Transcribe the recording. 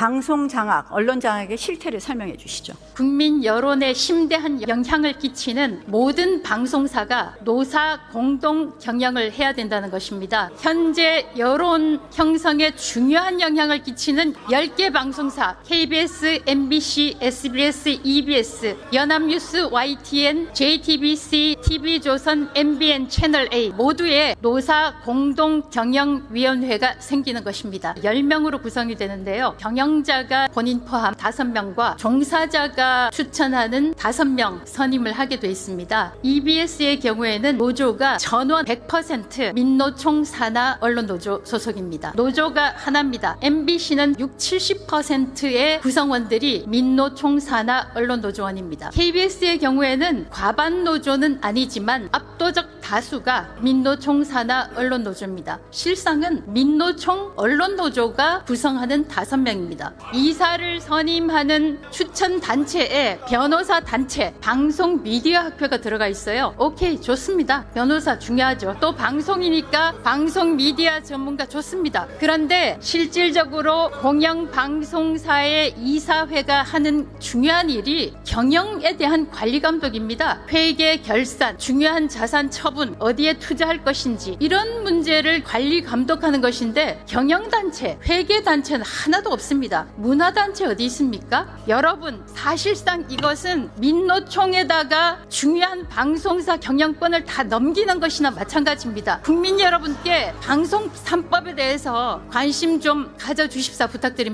방송 장악, 언론 장악의 실태를 설명해 주시죠. 국민 여론에 심대한 영향을 끼치는 모든 방송사가 노사 공동 경영을 해야 된다는 것입니다. 현재 여론 형성에 중요한 영향을 끼치는 10개 방송사 KBS, MBC, SBS, EBS, 연합뉴스, YTN, JTBC, TV조선, MBN, 채널A 모두의 노사 공동 경영위원회가 생기는 것입니다. 10명으로 구성이 되는데요. 경영 자가 본인 포함 5명과 종사자가 추천하는 5명 선임을 하게 돼 있습니다. EBS의 경우에는 노조가 전원 100% 민노총 산하 언론 노조 소속입니다. 노조가 하나입니다. MBC는 6, 70%의 구성원들이 민노총 산하 언론 노조원입니다. KBS의 경우에는 과반 노조는 아니지만 압도적 다수가 민노총 산하 언론노조입니다. 실상은 민노총 언론노조가 구성하는 다섯 명입니다. 이사를 선임하는 추천 단체에 변호사 단체, 방송 미디어 학회가 들어가 있어요. 오케이, 좋습니다. 변호사 중요하죠. 또 방송이니까 방송 미디어 전문가 좋습니다. 그런데 실질적으로 공영 방송사의 이사회가 하는 중요한 일이 경영에 대한 관리 감독입니다. 회계 결산, 중요한 자산 처 분, 어디에 투자할 것인지 이런 문제를 관리 감독하는 것인데 경영단체, 회계단체는 하나도 없습니다. 문화단체 어디 있습니까? 여러분, 사실상 이것은 민노총에다가 중요한 방송사 경영권을 다 넘기는 것이나 마찬가지입니다. 국민 여러분께 방송 3법에 대해서 관심 좀 가져주십사 부탁드립니다.